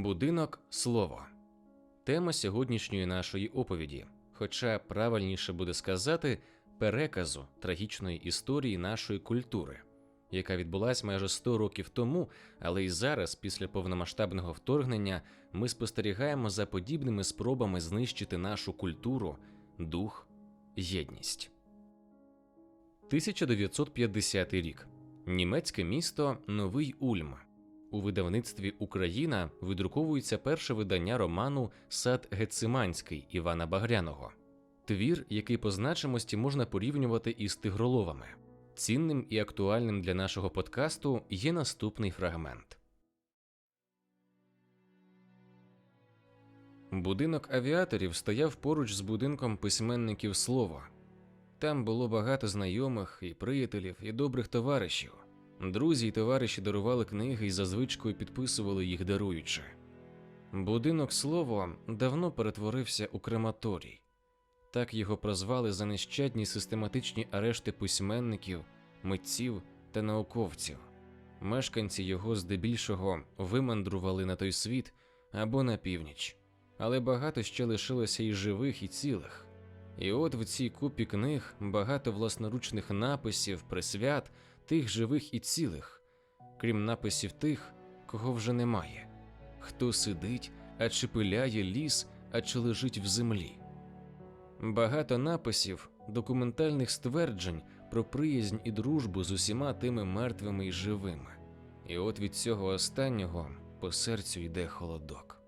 Будинок слово. Тема сьогоднішньої нашої оповіді, хоча правильніше буде сказати переказу трагічної історії нашої культури, яка відбулась майже 100 років тому, але й зараз, після повномасштабного вторгнення, ми спостерігаємо за подібними спробами знищити нашу культуру, дух, єдність. 1950 рік. Німецьке місто Новий Ульм. У видавництві Україна видруковується перше видання роману Сад Гециманський Івана Багряного. Твір, який по значимості можна порівнювати із тигроловами. Цінним і актуальним для нашого подкасту є наступний фрагмент. Будинок авіаторів стояв поруч з будинком письменників слова. Там було багато знайомих і приятелів, і добрих товаришів. Друзі й товариші дарували книги і за звичкою підписували їх даруючи. Будинок слово давно перетворився у крематорій. Так його прозвали за нещадні систематичні арешти письменників, митців та науковців. Мешканці його здебільшого вимандрували на той світ або на північ, але багато ще лишилося і живих, і цілих. І от в цій купі книг багато власноручних написів, присвят тих живих і цілих, крім написів тих, кого вже немає, хто сидить, а чи пиляє ліс, а чи лежить в землі. Багато написів, документальних стверджень про приязнь і дружбу з усіма тими мертвими і живими. І от від цього останнього по серцю йде холодок.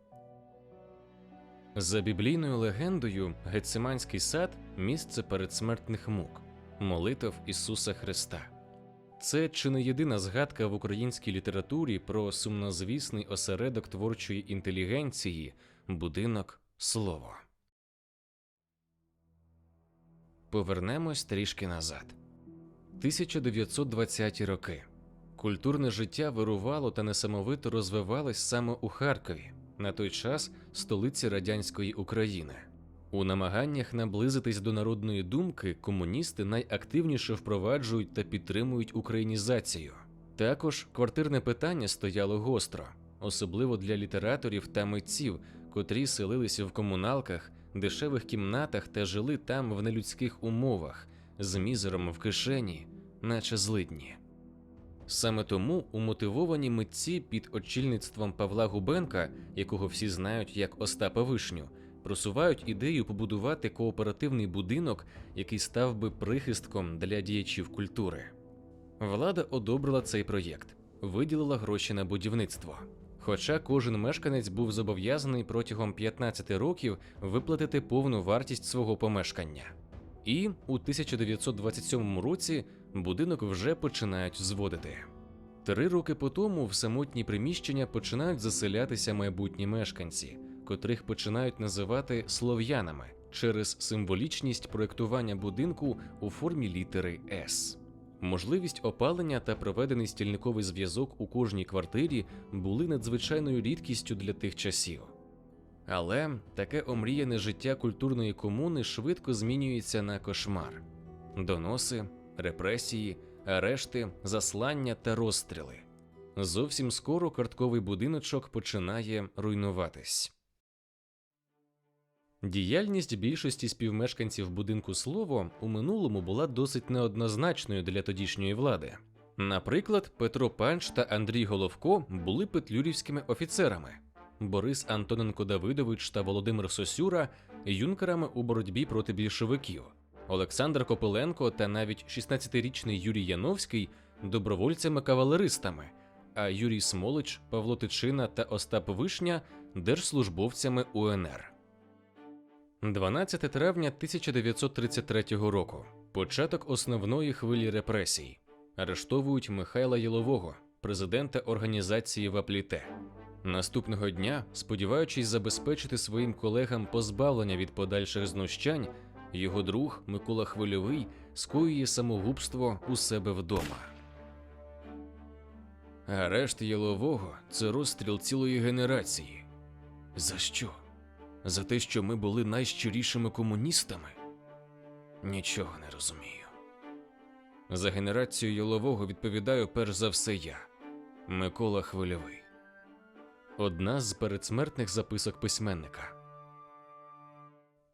За біблійною легендою, Гециманський сад місце передсмертних мук, молитв Ісуса Христа. Це чи не єдина згадка в українській літературі про сумнозвісний осередок творчої інтелігенції, будинок слово. Повернемось трішки назад. 1920-ті роки. Культурне життя вирувало та несамовито розвивалось саме у Харкові, на той час столиці радянської України. У намаганнях наблизитись до народної думки комуністи найактивніше впроваджують та підтримують українізацію. Також квартирне питання стояло гостро, особливо для літераторів та митців, котрі селилися в комуналках, дешевих кімнатах та жили там в нелюдських умовах, з мізером в кишені, наче злидні. Саме тому умотивовані митці під очільництвом Павла Губенка, якого всі знають як Остапа Вишню, просувають ідею побудувати кооперативний будинок, який став би прихистком для діячів культури. Влада одобрила цей проєкт, виділила гроші на будівництво. Хоча кожен мешканець був зобов'язаний протягом 15 років виплатити повну вартість свого помешкання. І у 1927 році будинок вже починають зводити. Три роки по тому в самотні приміщення починають заселятися майбутні мешканці, котрих починають називати слов'янами через символічність проєктування будинку у формі літери С. Можливість опалення та проведений стільниковий зв'язок у кожній квартирі були надзвичайною рідкістю для тих часів. Але таке омріяне життя культурної комуни швидко змінюється на кошмар: доноси, репресії, арешти, заслання та розстріли. Зовсім скоро картковий будиночок починає руйнуватись. Діяльність більшості співмешканців будинку слово у минулому була досить неоднозначною для тодішньої влади. Наприклад, Петро Панч та Андрій Головко були петлюрівськими офіцерами, Борис Антоненко Давидович та Володимир Сосюра юнкерами у боротьбі проти більшовиків, Олександр Копиленко та навіть 16-річний Юрій Яновський добровольцями-кавалеристами, а Юрій Смолич, Павло Тичина та Остап Вишня держслужбовцями УНР. 12 травня 1933 року. Початок основної хвилі репресій. Арештовують Михайла Єлового, президента організації Вапліте. Наступного дня, сподіваючись забезпечити своїм колегам позбавлення від подальших знущань, його друг Микола Хвильовий скоює самогубство у себе вдома. Арешт Єлового це розстріл цілої генерації. За що? За те, що ми були найщирішими комуністами? Нічого не розумію. За генерацію Єлового відповідаю перш за все я, Микола Хвильовий. одна з передсмертних записок письменника.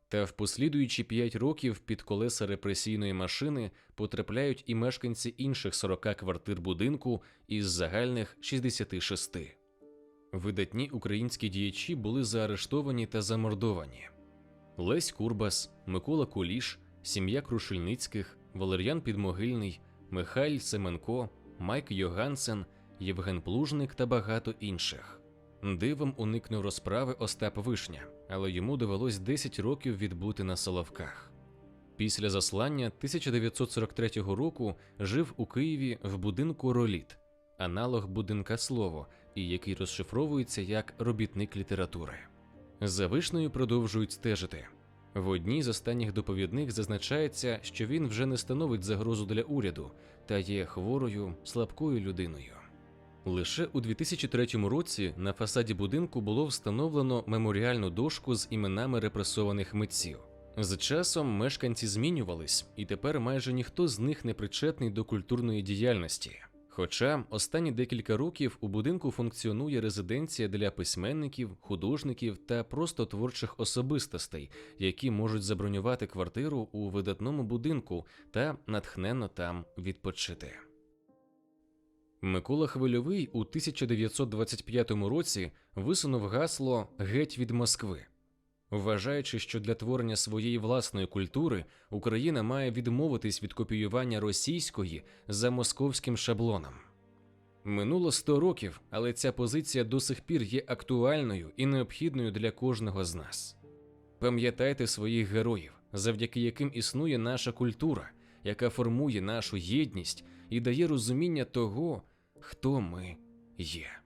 Та в послідуючі п'ять років під колеса репресійної машини потрапляють і мешканці інших 40 квартир будинку із загальних 66. Видатні українські діячі були заарештовані та замордовані. Лесь Курбас, Микола Куліш, сім'я Крушельницьких, Валер'ян Підмогильний, Михайль Семенко, Майк Йогансен, Євген Плужник та багато інших. Дивом уникнув розправи Остап Вишня, але йому довелось 10 років відбути на Соловках. Після заслання 1943 року жив у Києві в будинку Роліт, аналог будинка Слово, і який розшифровується як робітник літератури. За вишнею продовжують стежити. В одній з останніх доповідних зазначається, що він вже не становить загрозу для уряду та є хворою, слабкою людиною. Лише у 2003 році на фасаді будинку було встановлено меморіальну дошку з іменами репресованих митців. З часом мешканці змінювались, і тепер майже ніхто з них не причетний до культурної діяльності. Хоча останні декілька років у будинку функціонує резиденція для письменників, художників та просто творчих особистостей, які можуть забронювати квартиру у видатному будинку та натхненно там відпочити. Микола Хвильовий у 1925 році висунув гасло Геть від Москви, вважаючи, що для творення своєї власної культури Україна має відмовитись від копіювання російської за московським шаблоном. Минуло 100 років, але ця позиція до сих пір є актуальною і необхідною для кожного з нас. Пам'ятайте своїх героїв, завдяки яким існує наша культура, яка формує нашу єдність і дає розуміння того, хто ми є.